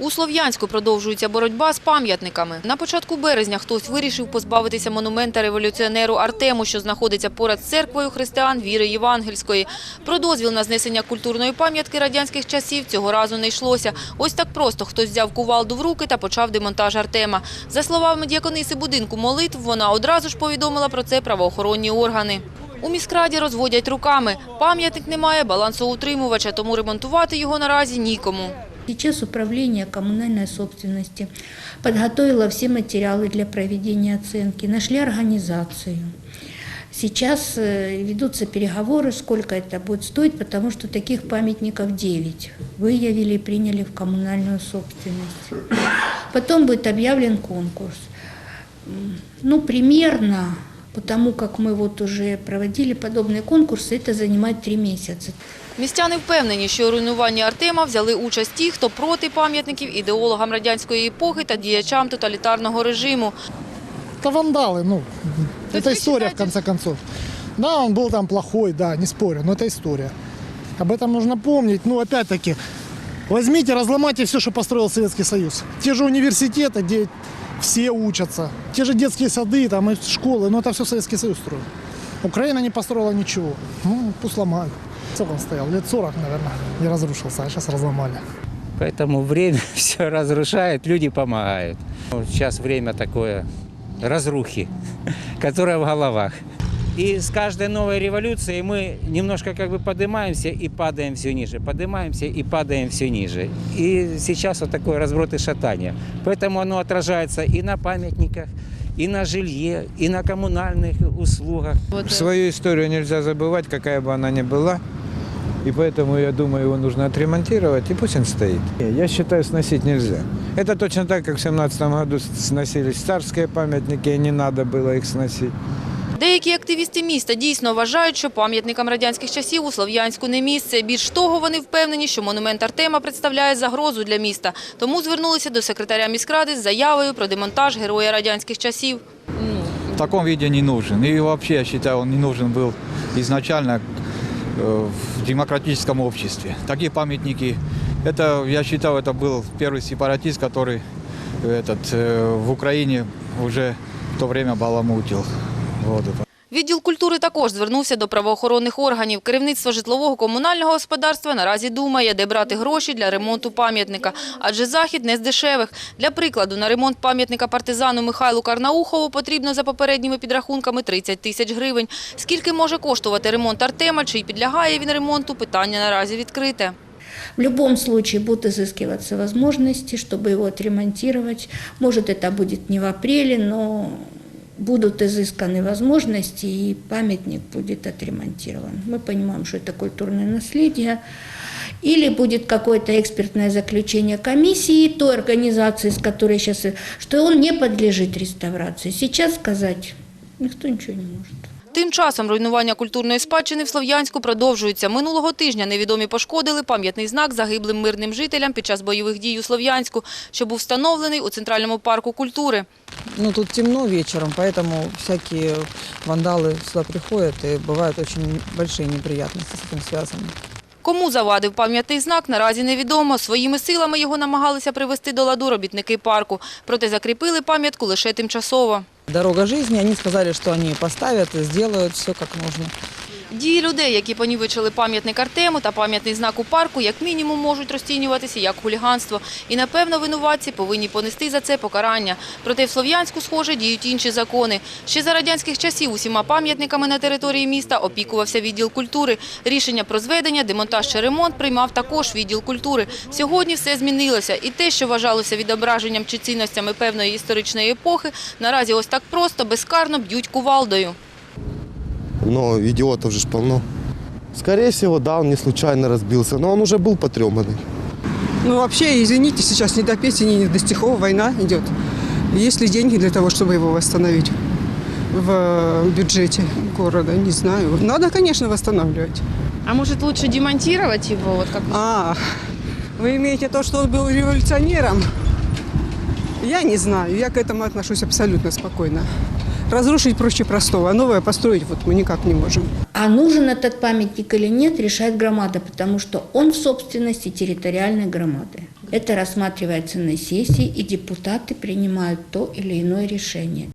У Слов'янську продовжується боротьба з пам'ятниками. На початку березня хтось вирішив позбавитися монумента революціонеру Артему, що знаходиться поряд з церквою християн віри євангельської. Про дозвіл на знесення культурної пам'ятки радянських часів цього разу не йшлося. Ось так просто хтось взяв кувалду в руки та почав демонтаж Артема. За словами діакониси будинку молитв, вона одразу ж повідомила про це правоохоронні органи. У міськраді розводять руками. Пам'ятник не має балансоутримувача, тому ремонтувати його наразі нікому. Сейчас управление коммунальной собственности подготовило все материалы для проведения оценки, нашли организацию. Сейчас ведутся переговоры, сколько это будет стоить, потому что таких памятников 9 выявили и приняли в коммунальную собственность. Потом будет объявлен конкурс. Ну, примерно, потому как мы вот уже проводили подобные конкурсы, это занимает три месяца. Містяни впевнені, що у руйнуванні Артема взяли участь ті, хто проти пам'ятників, ідеологам радянської епохи та діячам тоталітарного режиму. Это вандалы, ну, То есть это вы история в считаете- конце концов. Да, он был там плохой, да, не спорю, но это история. Об этом нужно помнить. Ну, опять-таки, возьмите, разломайте все, что построил Советский Союз. Те же университеты, где все учатся, те же детские сады, там и школы, но это все Советский Союз строил. Украина не построила ничего. Ну, пусть ломают. Сколько он стоял? Лет 40, наверное, не разрушился, а сейчас разломали. Поэтому время все разрушает, люди помогают. Сейчас время такое разрухи, которая в головах. И с каждой новой революцией мы немножко как бы поднимаемся и падаем все ниже, поднимаемся и падаем все ниже. И сейчас вот такой разброд и шатание. Поэтому оно отражается и на памятниках, и на жилье, и на коммунальных услугах. Свою историю нельзя забывать, какая бы она ни была. И поэтому, я думаю, его нужно отремонтировать, и пусть он стоит. Я считаю, сносить нельзя. Это точно так, как в 17 году сносились царские памятники, и не надо было их сносить. Деякі активісти міста дійсно вважають, що пам'ятникам радянських часів у Слов'янську не місце. Більш того, вони впевнені, що монумент Артема представляє загрозу для міста. Тому звернулися до секретаря міськради з заявою про демонтаж героя радянських часів. в таком виде не нужен. И вообще, я считаю, он не нужен был изначально э, в демократическом обществе. Такие памятники, это, я считаю, это был первый сепаратист, который этот, э, в Украине уже в то время баламутил. Вот это. Відділ культури також звернувся до правоохоронних органів. Керівництво житлового комунального господарства наразі думає, де брати гроші для ремонту пам'ятника. Адже захід не з дешевих. Для прикладу, на ремонт пам'ятника партизану Михайлу Карнаухову потрібно за попередніми підрахунками 30 тисяч гривень. Скільки може коштувати ремонт Артема, чи й підлягає він ремонту, питання наразі відкрите. В любом случае будут изыскиваться возможности, чтобы его отремонтировать. Может, это будет не в апреле, но будут изысканы возможности, и памятник будет отремонтирован. Мы понимаем, что это культурное наследие. Или будет какое-то экспертное заключение комиссии той организации, с которой сейчас, что он не подлежит реставрации. Сейчас сказать никто ничего не может. Тим часом руйнування культурної спадщини в Слов'янську продовжується. Минулого тижня невідомі пошкодили пам'ятний знак загиблим мирним жителям під час бойових дій у Слов'янську, що був встановлений у Центральному парку культури. Ну, тут темно вечером, поэтому всякие вандалы сюда приходят, и бывают очень большие неприятности с этим связаны. Кому завадив пам'ятний знак, наразі невідомо. Своїми силами його намагалися привести до ладу робітники парку. Проте закріпили пам'ятку лише тимчасово. Дорога жизни, они сказали, что они поставят и сделают все как нужно. Дії людей, які понівечили пам'ятник Артему та пам'ятний знак у парку, як мінімум можуть розцінюватися як хуліганство. І, напевно, винуватці повинні понести за це покарання. Проте в Слов'янську, схоже, діють інші закони. Ще за радянських часів усіма пам'ятниками на території міста опікувався відділ культури. Рішення про зведення, демонтаж чи ремонт приймав також відділ культури. Сьогодні все змінилося. І те, що вважалося відображенням чи цінностями певної історичної епохи, наразі ось так просто, безкарно б'ють кувалдою. Но идиотов же полно. Скорее всего, да, он не случайно разбился, но он уже был потрепанный. Ну, вообще, извините, сейчас не до песни, не до стихов, война идет. Есть ли деньги для того, чтобы его восстановить в бюджете города? Не знаю. Надо, конечно, восстанавливать. А может лучше демонтировать его, вот как А, вы имеете то, что он был революционером? Я не знаю, я к этому отношусь абсолютно спокойно. Разрушить проще простого, а новое построить вот мы никак не можем. А нужен этот памятник или нет, решает громада, потому что он в собственности территориальной громады. Это рассматривается на сессии, и депутаты принимают то или иное решение.